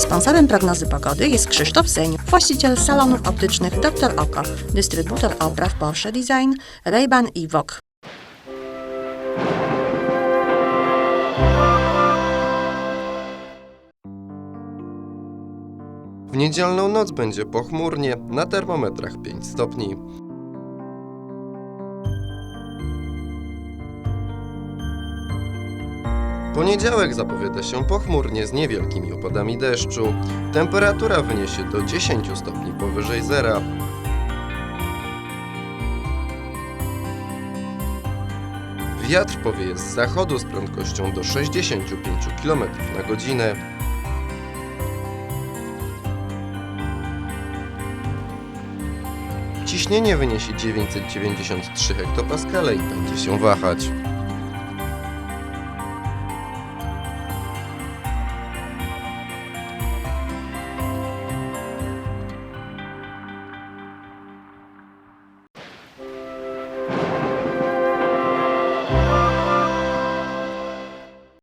Sponsorem prognozy pogody jest Krzysztof Seń, właściciel salonów optycznych Dr. Oko, dystrybutor opraw Porsche Design, Ray-Ban i Vogue. W niedzielną noc będzie pochmurnie, na termometrach 5 stopni. Poniedziałek zapowiada się pochmurnie z niewielkimi opadami deszczu. Temperatura wyniesie do 10 stopni powyżej zera. Wiatr powieje z zachodu z prędkością do 65 km na godzinę. Ciśnienie wyniesie 993 hektopaskale i będzie się wahać.